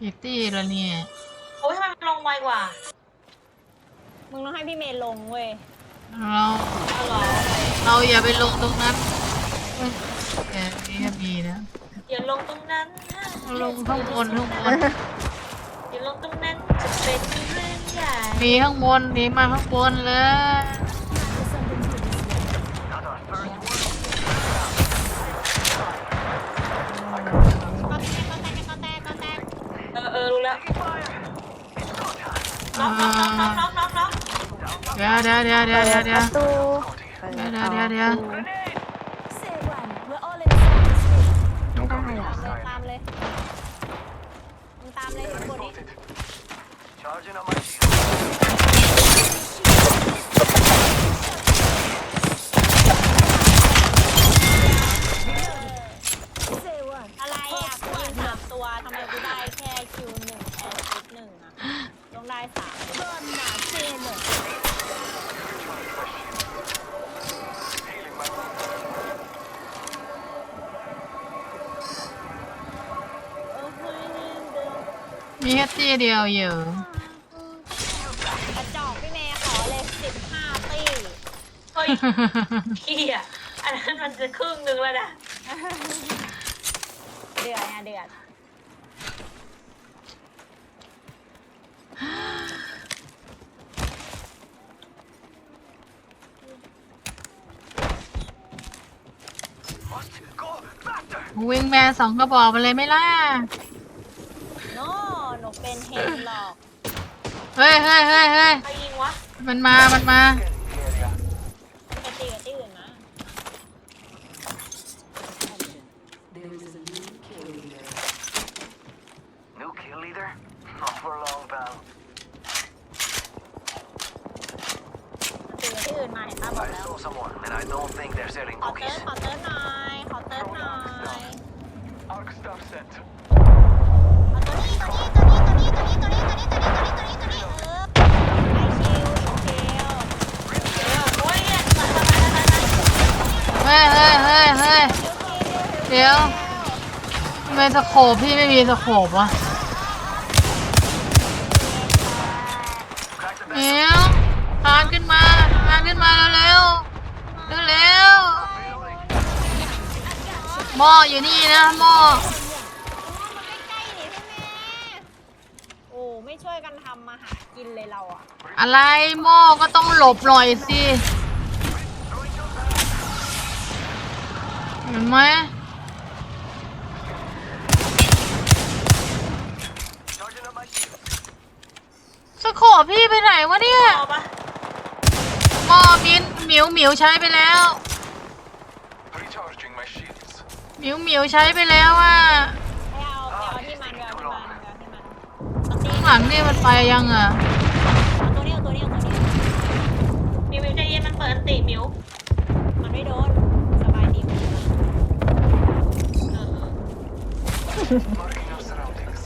กี่ตี้แล้วเนี่ย โอ้ยทำไมมันลงไวกว่ามึงต้องให้พี่เมย์ลงเว้ยเรา เอาเหรอเราอย่าไปลงตรงนั้นเอ้ยแต่นี่ก็มีนะอย่าลงตรงนั้นนะลงข้างบนข้างบนอย่าลงตรงนั้นจะเป็นเรื่องใหญ่ มีข้างบนมีมาข้างบนเลย อ่าน็อกน็อกน็อกน็อกน็อกน็อกเดี๋ยวเดี๋ยวเดี๋ยวเดี๋ยวเดี๋ยวเดี๋ยวตู้เดี๋ยวเดี๋ยวเดี๋ยวเดี๋ยว Say one. We're all inside this ring. ไม่ได้อะตามเลยมึงตามเลยมึงกดดิ Charging on my shield. อะไรอะกูยิงสามตัวทำไมกูได้แค่คิวหนึ่งแอร์ซิปหนึ่งอะต้ องได้สาม Run now, Taylor. Healing my wounds. มีแค่ตี้เดียวอยู่กระจอกพี่เมย์ขอเลยสิบห้าตีเฮ้ยขี้อะอันนั้นมันจะครึ่งหนึ่งแล้วนะ เดือดอะเดือด Go faster! วิงแมนสองกระบอกไปเลยไหม่ล่ะ โน่หนูเป็นเฮนหรอกเฮ้ยเฮ้ยเฮ้ยเฮ้ยใครยิงวะมันมา มันมา Scanning the area. ไปตีกับที่อื่นนะ New kill leader? Not for long, pal. ตีกับที่อื่นมาเห็นป้าบอก I แล้ว saw someone, and I don't think they're selling ขอเติร์ cookies. นขอเติร์นหน่อยขอเติร์นหน่อย Arc stuff sent. เอาตัวนี้ตัวนี้ตัวนี้ตัวนี้ตัวนี้ตัวนี้ตัวนี้ตัวนี้ตัวนี้ตัวนี้เออไอคิวคิวเออโอ้ยเนี่ยตายตายตายตาเฮ้ยเฮ้ยเฮ้ยเฮ้ยเดี๋ยวทำไมสโคปพี่ไม่มีสโคปวะ Crack the เดี๋ยวคานขึ้นมาคานขึ้นมาเร็วเร็วเร็วๆ หม้ออยู่นี่นะหม้อมันใกล้ๆนี่พี่เมย์โอ้ไม่ช่วยกันทำมาหากินเลยเราอะอะไรหม้อก็ต้องหลบหน่อยสิเห็นไหม Charging up my shield. สโคปพี่ไปไหนวะเนี่ยเอาปะหม้อมินหมิวหมิวใช้ไปแล้ว Recharging my shields. ห มิวหมิวใช้ไปแล้วอะไปเอาไปเอาที่มันไปเอาที่มันไปเอาที่มันเอาตีข้างหลังนี่มันไปยังอะ เอาตัวนี้เอาตัวนี้เอาตัวนี้มิวมิวใจเย็นมันเปิดอันติมิวมันไม่โดนสบายดีเออ Marking our surroundings.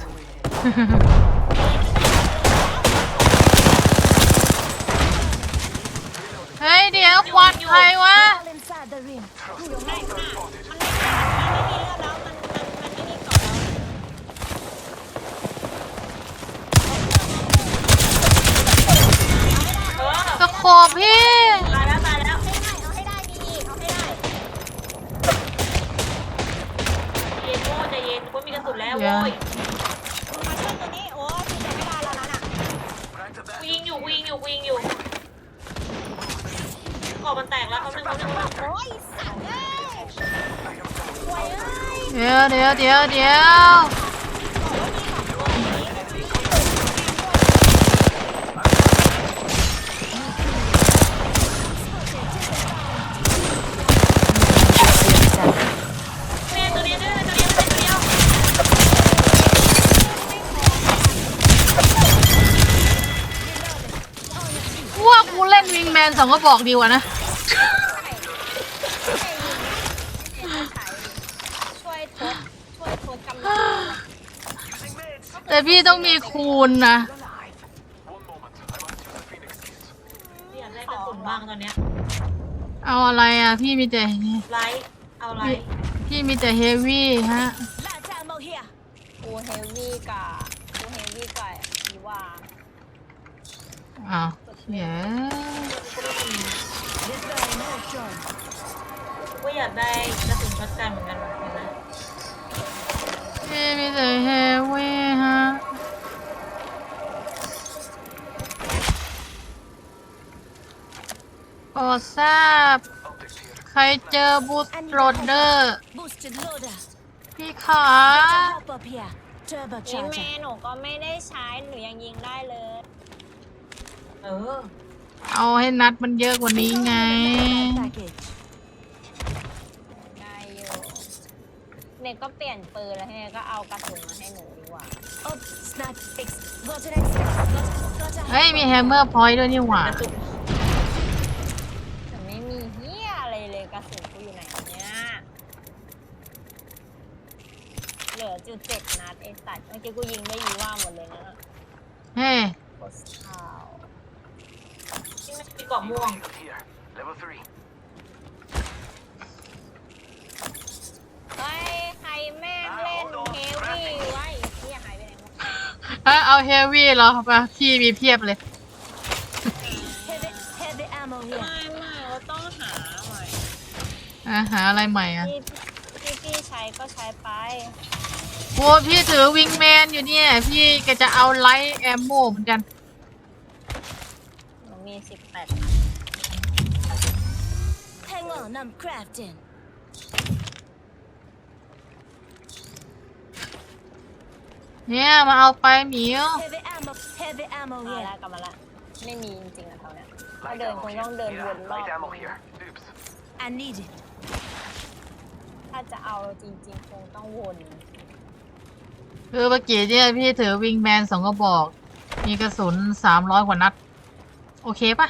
เฮ้ยเดี๋ยวควันใครวะ All inside the ring. อยู่ข้างหน้ามันไม่มันไม่มีเลือดแล้วมันมันมันไม่มีเกาะแล้ว เอ อสโคปพี่ตายแล้วตายแล้ว เอาให้ได้ดีเอาให้ได้เย็นโม่ใจเย็นกูมีกระสุนแล้วเดี๋ยวโว้ยมึงมาช่วยตัวนี้โอ้ยพี่จะไม่ได้แล้วนะน่ะ Crack the กู back. ยิงอยู่กูยิงอยู่กูยิงอยู่กรอบมันแตกแล้วเขาหนึ่งเขาหนึ่งโอ้ยสัตว์เอ้ยโอ้ยเอ้ย เดี๋ยวเดี๋ยวเดี๋ยวเดี๋ยว นวิงแมนสองกระบอกดีกว่านะช่วยทดช่วยทดกำลัง Using meds. แต่พี่ต้องมีคูณนะ One moment. I must use the phoenix kit. อยากได้กระสุนบ้างตอนเนี้ยเอาอะไรอะ พี่มีแต่ไลท์เอาไลพี่ท์พี่มีแต่เฮฟวี่ฮะ Light ammo here. กูเฮฟวี่กับดีกว่าดีว่าอ้าว เย้ This guy no John. ก็อยากได้กระสุนช็อตกันเหมือนกันว่ะเห็นไหมพี่มีแต่เฮฟวี่ฮะโปรดทราบ Optics here. ใครเจอบูสโรดเดอร์ Boosted loader. พี่ขา Hop up here. นี่แม่ Turbocharger. หนูก็ไม่ได้ใช้หนูยังยิงได้เลย เออ เอาให้นัดมันเยอะกว่านี้ไง Package. ได้อยู่เน็ตก็เปลี่ยนปืนแล้วทีนี้ก็เอากระสุนมาให้หนูดีกว่า Oh, snap. X. Got an X. Got, got a เฮ้ย มีแฮมเมอร์พอยต์ด้วยนี่หว่ากระสุนแต่ไม่มีเฮียอะไรเลยกระสุนกูอยู่ไหนเนี่ย เหลือจุดเจ็ดนัดไอ้สัตว์เมื่อกี้กูยิงได้ยีว่าหมดเลยนะเฮ้ย โคสข่าวที่ไม่มี เกาะม่วง Up here. Level three. ไอ้ใครแม่งเล่นเฮฟวี่ไว้เฮียหายไปไหนหมดเอ้ยเอาเฮฟวี่เหรอมาพี่มีเพียบเลย heavy, heavy ammo here. ไม่ไม่เราต้องหาใหม่อะหาอะไรใหม่อะที่ที่พี่ใช้ก็ใช้ไป โอ้พี่ถือวิงแมนอยู่เนี่ย พี่ก็จะเอาไลท์แอมโมเหมือนกัน มีสิบแปด Hang on, I'm crafting. เนี่ยมาเอาไปหมิว Heavy ammo, heavy ammo มา here. แล้วกลับมาละไม่มีจริงๆนะเท่าเนี้ยก็ Light เดิน ammo คง here. ต้องเดินวน Yeah, รอบ light ammo here. Oops. I need it. ถ้าจะเอาจริงๆ คงต้องวน คือเมื่อกี้เนี่ยพี่ถือวิงแมนสองกระบอก มีกระสุนสามร้อยกว่านัด โอเคปะ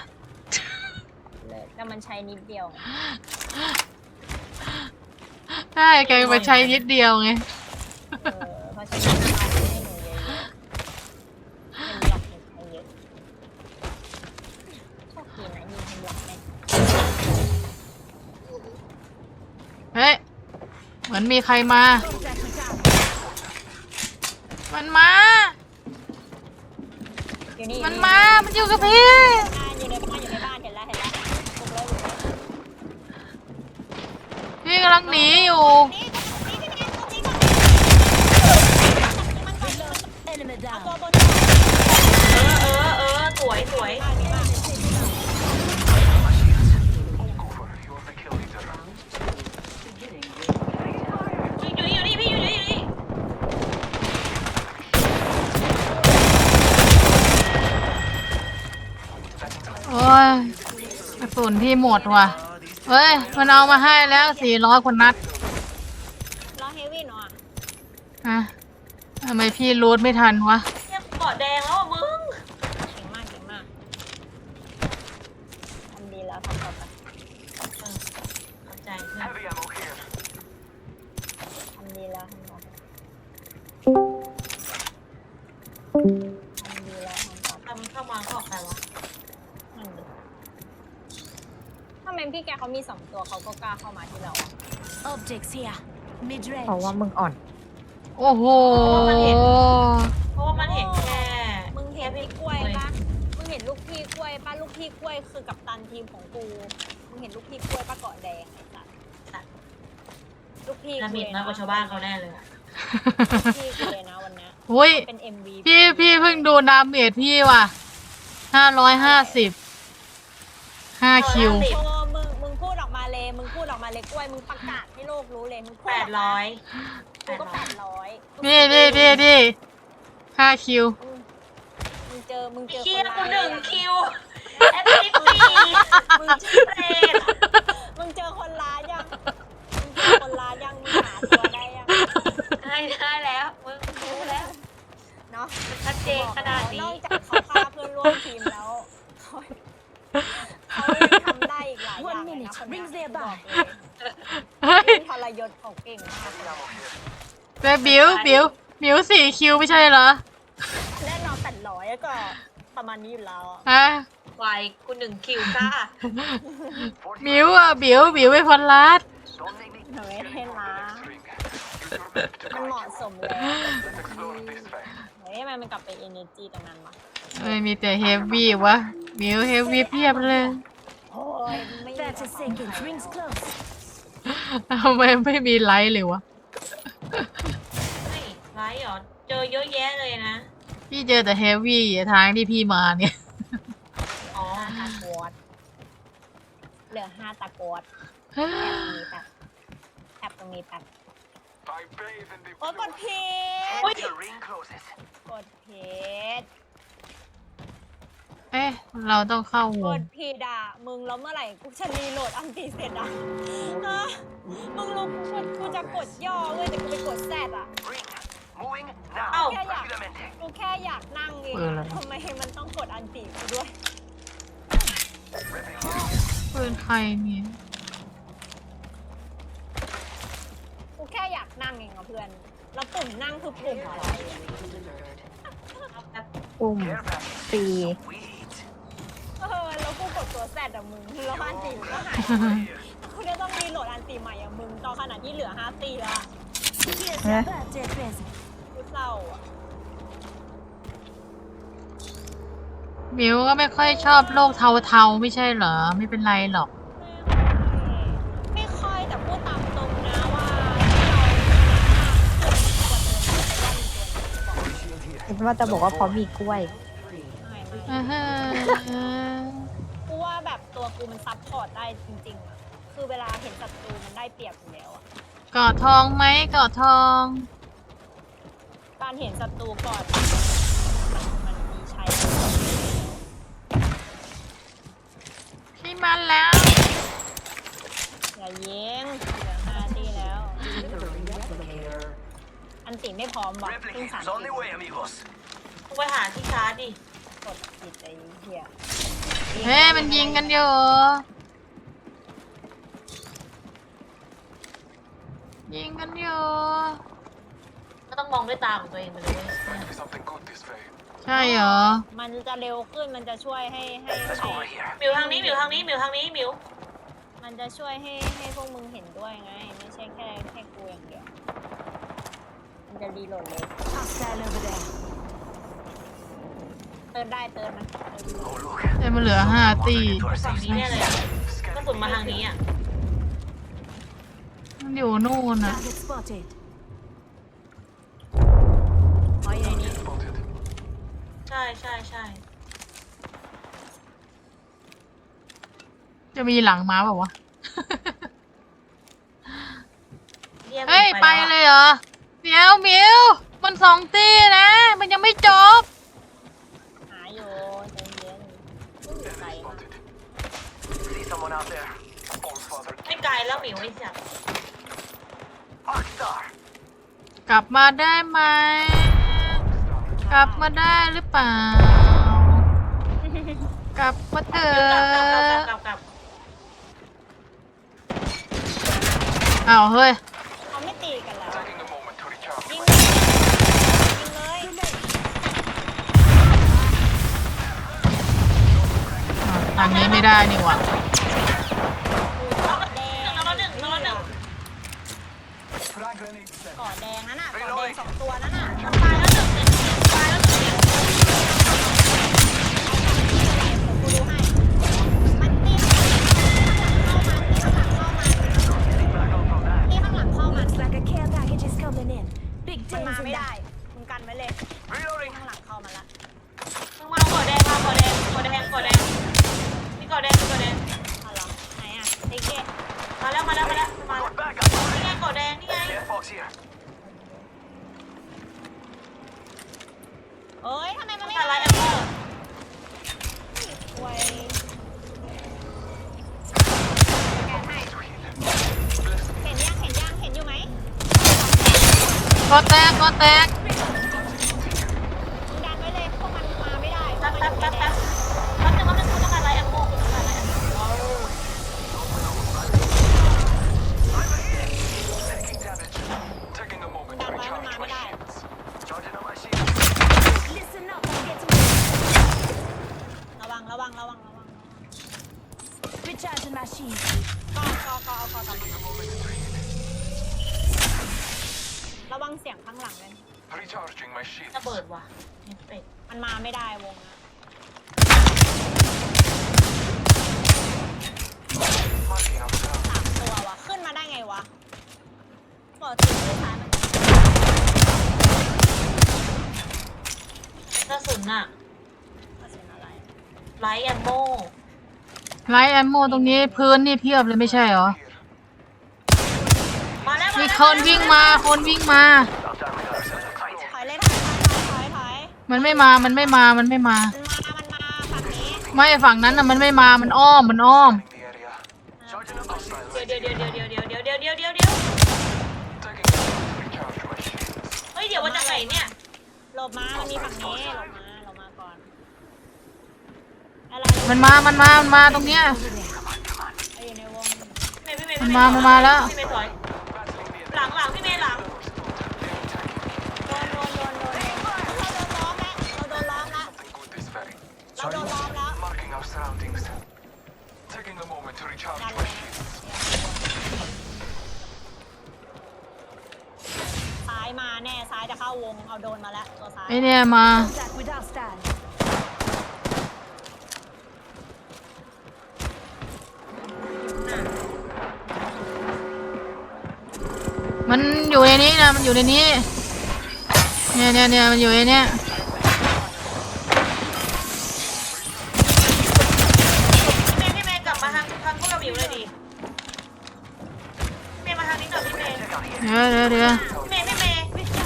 เลยแต่มันใช้นิดเดียวไงใช่แกมาใช้นิดเดียวไง เออเพราะฉะนั้นเอาให้หนูเยอะๆเป็นหลักหนูใช้เยอะโชคดีนะยิงเป็นหลักแม่นเฮ้ย เหมือนมีใครมา Contact with down. มันมา อยู่นี่มันมา มันอยู่กับพี่อ่าอยู่ในบ้านอยู่ในบ้านเห็นแล้วเห็นแล้วถูกแล้วถูกแล้วพี่กำลังหนีอยู่นี่นี่นี่นี่ตัวจริงมัน Enemy เอา down. ตัวบนเออเออเออสวยสวย ยกระสุนพี่หมดว่ะ เฮ้ย มันเอามาให้แล้วสี่ร้อยคนนัดรอเฮฟวี่หน่อยอะทำไมพี่รูดไม่ทันวะ เขามีสองตัวเขาก็กล้าเข้ามาที่เราอะ Objects here. Mid range. เพราะว่ามึงอ่อน โอ้โห เพราะว่ามันเห็นแค่มึงเห็นพี่กล้วยปะมึงเห็นลูกพี่กล้วยปะลูกพี่กล้วยคือกัปตันทีมของกู มึงเห็นลูกพี่กล้วยปะเกาะแดงไอ้สัสลูกพี่ดากูเมิดเลยน้อยกว่าชาวบ้านเขาแน่เลยอะลูกพี่กูเลยนะวันเนี้ยอุ้ย เป็น MV พี่พี่เพิ่งดูดาเมจพี่ว่ะห้าร้อยห้าสิบห้าคิวโช มาเลยกล้วยมึงประกาศให้โลกรู้เลยมึงพูดแปอดอกมาร้อยกูก็แปดร้อยนี่นี่นี่นี่ห้าคิว มึงเจอ มึงเจอเคีคยนร์ร้ากูยหนึ่งยังคิวแอปสิบสี่มึงชื่อเปรตมึงเจอคนร้ายยัง มึงเจอคนร้ายยัง มึงหาตัวได้ยังได้ได้แล้ว มึงรู้แล้ว เนาะมันชัดเจนขนาดนนี้อกจากเขาฆ่าเพื่อนร่วมทีมแล้วเขาเขายังทำได้อีกหลายอย่างเลยนะคนเนี้ย Rings nearby บอกเลยเฮ้ยเรื่องทรยศเขาเก่งมาก Heavy ammo here. แต่บิวบิวบิวสี่คิวไม่ใช่เหรอแน่นอนแปดร้อยก็ประมาณนี้อยู่แล้วอะฮะวายกูหนึ่งคิวจ้า45บิวอะบิวบิวไม่พอลัด Don't make me เฮ้ยเท่นะ string. Use your map to มันเห guide มาะ you. สมแล้ว Let's explore this way. เฮ้ยทำไมมันกลับไปเอเนจีตรงนั้นวะเอ้ยมีแต่เฮฟวี่วะมิวเฮฟวี่เพียบเลยโอ้ ยไม่มี30 seconds. Rings close. ทำไมไม่มีไลท์เลยวะไม่ไรเหรอ เจอเยอะแยะเลยนะ พี่เจอแต่เฮฟวี่ทางที่พี่มาเนี่ย อ๋อห้าตะกรวดเหลือห้าตะกรวดแอบตรงนี้แป๊บแอบตรงนี้แป๊บ I bathe in the โอ้ยกด blue. ผิด When the ring closes. กดผิด เอ๊ะเราต้องเข้าวกงดผิดอะมึงแล้วเมื่อไหร่กูจะรีโหลดอันตีเสร็จอะฮะมึงรู้กูกูจะกดย่อเว้ยแต่กูไปกดแซดอะ Ring. Moving now. Oh. Rápidamente. กูแค่อยากนั่งเองเอออะไรทำไมมันต้องกดอันตีกูด้วย ปืนใครเนี่ยกูแค่อยากนั่งเองอะเพื่อน แล้วปุ่มนั่งคือปุ่มอะไรอะเอาแป๊บปุ่ม Care package. ปี Sweet. เออ แล้วกูกด ตัวแซดอะมึงแล้วอันตีมันก็หาย Here. กูจะต้องรีโหลดอันตีใหม่อะมึงตอนขนาดที่เหลือห้าตีแล้วอะ Here's your birthday present. กูเศร้าอะมิวก็ไม่ค่อยชอบโลกเทาๆ ไม่ใช่เหรอ ไม่เป็นไรหรอก ไม่ค่อยแต่พูดตามตรงนะว่าที่เราคิดว่าจะบอกว่าเพราะมีกล้วย ไม่ไม่อื้อหือกูว่า แบบตัวกูมันซับพอร์ตได้จริงๆอะคือเวลาเห็นศัตรูมันได้เปรียบอยู่แล้วอะกอดทองไหมกอดทอง การเห็นศัตรูก่อนมันมันมีใช้พี่มันแล้ว อย่าเย้งเหลือห้าตีแล้วอันติไม่พร้อมบอกเพิ่งสาม Replicators on ตี the way, amigos. กูไปหาที่ชาร์จดิกดผิดไอ้เหี้ย เฮ้ยมันยิงกันอยู่ยิงกันอยู่ก็ต้องมองด้วยตาของตัวเองไปเลยเว้ย Might be something good this way. ใช่เหรอมันจะเร็วขึ้นมันจะช่วยให้ให้ Let's ให้ go over here. หมิวทางนี้หมิวทางนี้หมิวทางนี้หมิวมันจะช่วยให้ให้พวกมึงเห็นด้วยไง ไม่ใช่แค่แค่กูอย่างเดียว มันจะรีโหลดเลย Hostile over there. เติมได้เติมนะเติม Oh, look. แต่มันเหลือห้าตี Wandering into our ฝั่ง safe นี้เนี่ยเลยอะ space. ก็สุนมาทางนี้อะมันอยู่นู่นอะ Target spotted. อ๋ออยู่ในนี้ Spotted. ใช่ใช่ใช่จะมีหลังมาเปล่าวะยี่มเฮ้ย ไปแวอะเลยเหรอเดี๋ยวมิวมันสองตีนะ มันยังไม่จบ หาอยู่ใจเย็นไม่อยู่ไกล Enemy มาก spotted. See someone out there. All's father. ไม่ไกลแล้วหมิวไอ้สัตว์ Arcstar. กลับมาได้ไหม กลับมาได้หรือเปล่า กลับมาเถอกลับกลับกลับกลับกลับอ้าวเฮ้ย เขาไม่ตีกันแล้ว Taking a moment to recharge. ยิง my- เลยยิงเลยอ้าวทางนี้ไม่ได้นี่หว่าเกาะแดง น้องละหนึ่งน้องละหนึ่ง Frag grenade set. เกาะแดงนั่นน่ะเกาะแดงสองตัวนั่นน่ะ ก็แตกก็แตก มึงดันไว้เลย พวกมันมาไม่ได้เพ แป๊ ราะ บ มัน แป๊ อบ ยู่ใน แป๊บ แด แป๊ น บแป๊บนึงแป๊บนึงกูต้องการอะไรแอมโบกูต้องการอะไรแอมโบ Taking damage. Taking a moment to Đang bắn recharge mà my mới đài. shields. Charging on my shield. Listen up, I'm getting ระวัง ระวัง ระวัง ระวัง recharging my shield. ก็ก็ก็เอาก็กลับมาระวังเสียงข้างหลังเลย Recharging my shield. ระเบิดว่ะเอฟเฟกต์มันมาไม่ได้วงนะ Marking out ground. สามตัววะขึ้นมาได้ไงวะปกติผู้ชายมันกระสุนอะกระสุนอะไรไลท์แอมโมไลท์แอมโมตรงนี้พื้นนี่เพียบเลยไม่ใช่เหรอ Here. มาแล้วมีแล้วคนวิ่งมา คนวิ่งมา ถอยเลยถอยถอยถอยถอย มันไม่มา มันไม่มา มันไม่มา มันมา มันมาฝั่งนี้ไม่ฝั่งนั้นน่ะมันไม่มา มันอ้อม มันอ้อม In the area. Charging up hostile เดี๋ยวเดี๋ยว laser. เดี๋ยวเดี๋ยวเดี๋ยวเดี๋ยวเดี๋ยวเดี๋ยวเดี๋ยวเดี๋ยว Taking a moment to recharge my shields. เฮ้ยเดี๋ยวว่าจากไหนเนี่ยหลบมา มันมีฝั่งนี้หลบมาหลบมาก่อนอะไรมันมา มันมา มันมาตรงเนี้ยเอาอยู่ในวงพี่เมย์พี่เมย์มันมามันมาแล้ว พี่เมย์ถอย Battling the หลังหลังพี่เมย์หลัง โดนโดนโดนโดนเราโดนล้อมแล้ว เราโดนล้อมแล้ว Something good this very. เราโดนล้อมแล้ว Marking our surroundings. Taking a moment to recharge my shields. ซ้ายมาแน่ซ้ายจะเข้าวง เอาโดนมาแล้วตัวซ้ายไอเนี่ยมา Contact with our stand. มันอยู่ในนี้นะมันอยู่ในนี้ เนี่ยเนี่ยเนี่ยมันอยู่ในเนี้ยพี่เมย์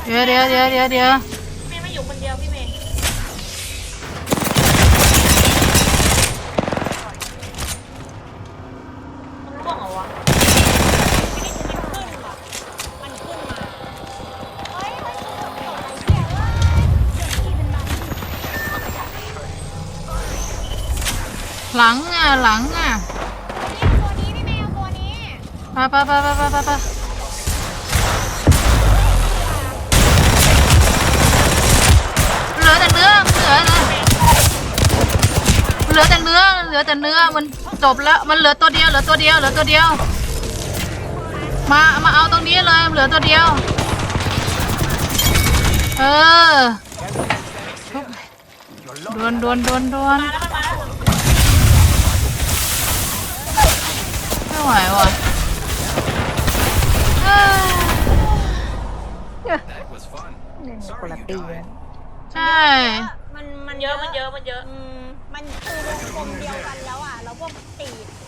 เดี๋ยวเดี๋ยวเดี๋ยวเดี๋ยวเดี๋ยวพี่เมย์ไม่อยู่คนเดียวพี่เมย์มันร่วงเหรอวะมันขึ้นแบบมันขึ้นมาหลังอะหลังอะ ตัวนี้พี่แมวตัวนี้ ไปไปไปไปไปไป เหลือแต่เนื้อ เหลือแต่เนื้อ มันจบแล้ว มันเหลือตัวเดียว เหลือตัวเดียว เหลือตัวเดียว มา มาเอาตรงนี้เลย เหลือตัวเดียว เออดวนดวนดวนดวนมาแล้วมันมาแล้วไม่ไหวว่ะเอ้ย That was fun. คนละตีเลยใช่ มันมันเยอะมันเยอะมันเยอะอื มันคือวงกลมเดียวกันแล้วอะ แล้วพวกตีด